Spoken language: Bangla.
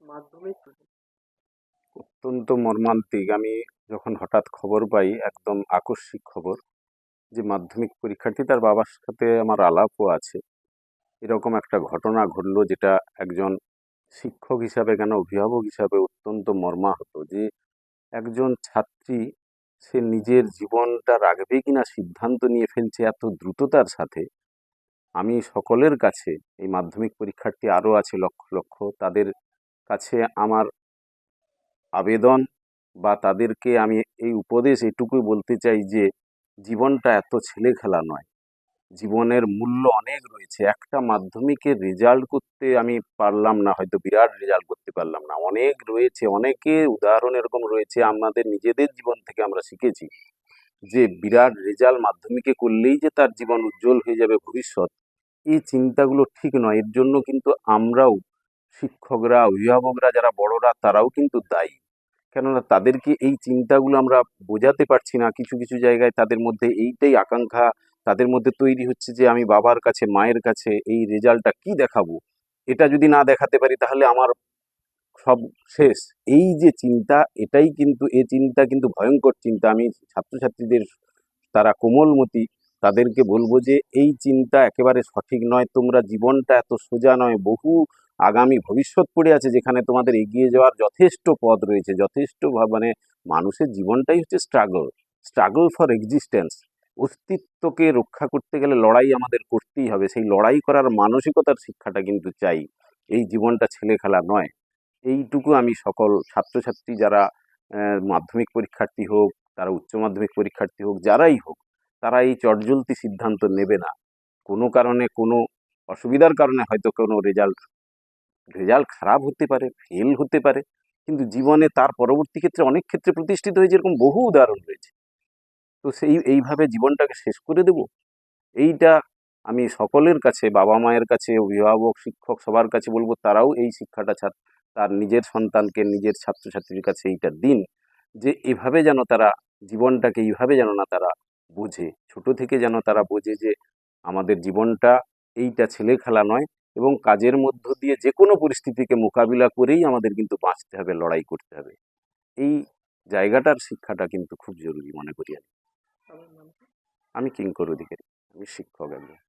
মাধ্যমিক অত্যন্ত মর্মান্তিক। আমি যখন হঠাৎ খবর পাই, একদম আকস্মিক খবর, যে মাধ্যমিক পরীক্ষার্থী তার বাবার সাথে আমার আলাপও আছে। এরকম একটা ঘটনা ঘটলো যেটা একজন শিক্ষক হিসাবে কেন অভিভাবক হিসাবে অত্যন্ত মর্মাহত, যে একজন ছাত্রী, সে নিজের জীবনটা রাখবে কিনা সিদ্ধান্ত নিয়ে ফেলছে এত দ্রুততার সাথে। আমি সকলের কাছে এই মাধ্যমিক পরীক্ষার্থী আরও আছে লক্ষ লক্ষ, তাদের কাছে আমার আবেদন বা তাদেরকে আমি এই উপদেশ এটুকুই বলতে চাই যে, জীবনটা এত ছেলে খেলা নয়। জীবনের মূল্য অনেক রয়েছে। একটা মাধ্যমিকের রেজাল্ট করতে আমি পারলাম না, হয়তো বিরাট রেজাল্ট করতে পারলাম না। অনেক রয়েছে, অনেকে উদাহরণ এরকম রয়েছে, আমাদের নিজেদের জীবন থেকে আমরা শিখেছি যে, বিরাট রেজাল্ট মাধ্যমিকে করলেই যে তার জীবন উজ্জ্বল হয়ে যাবে ভবিষ্যৎ, এই চিন্তাগুলো ঠিক নয়। এর জন্য কিন্তু আমরাও শিক্ষকরা, অভিভাবকরা যারা বড়রা, তারাও কিন্তু দায়ী। কেননা তাদেরকে এই চিন্তাগুলো আমরা বোঝাতে পারছি না। কিছু কিছু জায়গায় তাদের মধ্যে এইটাই আকাঙ্ক্ষা, তাদের মধ্যে তৈরি হচ্ছে যে, আমি বাবার কাছে, মায়ের কাছে এই রেজাল্টটা কি দেখাবো? এটা যদি না দেখাতে পারি, তাহলে আমার সব শেষ। এই যে চিন্তা, এটাই কিন্তু, এ চিন্তা কিন্তু ভয়ঙ্কর চিন্তা। আমি ছাত্রছাত্রীদের তারা কোমলমতি, তাদেরকে বলব যে, এই চিন্তা একেবারে সঠিক নয়। তোমরা জীবনটা এত সোজা নয়। বহু আগামী ভবিষ্যৎ পড়ে আছে যেখানে তোমাদের এগিয়ে যাওয়ার যথেষ্ট পথ রয়েছে, যথেষ্ট মানে মানুষের জীবনটাই হচ্ছে স্ট্রাগল স্ট্রাগল ফর এক্সিস্টেন্স অস্তিত্বকে রক্ষা করতে গেলে লড়াই আমাদের করতেই হবে, সেই লড়াই করার মানসিকতার শিক্ষাটা কিন্তু চাই, এই জীবনটা ছেলে খেলা নয়। এইটুকু আমি সকল ছাত্রছাত্রী যারা মাধ্যমিক পরীক্ষার্থী হোক, তারা উচ্চ মাধ্যমিক পরীক্ষার্থী হোক, যারাই হোক, তারা এই চটজলতি সিদ্ধান্ত নেবে না। কোনো কারণে, কোনো অসুবিধার কারণে হয়তো কোনো রেজাল্ট রেজাল্ট খারাপ হতে পারে ফেল হতে পারে, কিন্তু জীবনে তার পরবর্তী ক্ষেত্রে অনেক ক্ষেত্রে প্রতিষ্ঠিত হয়েছে এরকম বহু উদাহরণ রয়েছে। তো সেই, এইভাবে জীবনটাকে শেষ করে দেব। এইটা আমি সকলের কাছে, বাবা মায়ের কাছে, অভিভাবক, শিক্ষক সবার কাছে বলব, তারাও এই শিক্ষাটা তার নিজের সন্তানকে, নিজের ছাত্রছাত্রীর কাছে এইটা দিন, যে এভাবে যেন তারা জীবনটাকে, এইভাবে যেন না তারা বোঝে। ছোট থেকে যেন তারা বোঝে যে আমাদের জীবনটা এইটা ছেলে খেলা নয় এবং কাজের মধ্য দিয়ে যে কোনো পরিস্থিতিকে মোকাবিলা করেই আমাদের কিন্তু বাঁচতে হবে লড়াই করতে হবে। এই জায়গাটার শিক্ষাটা কিন্তু খুব জরুরি মনে করি আমি। আমি কিঙ্কর অধিকারী আমি শিক্ষক একজন।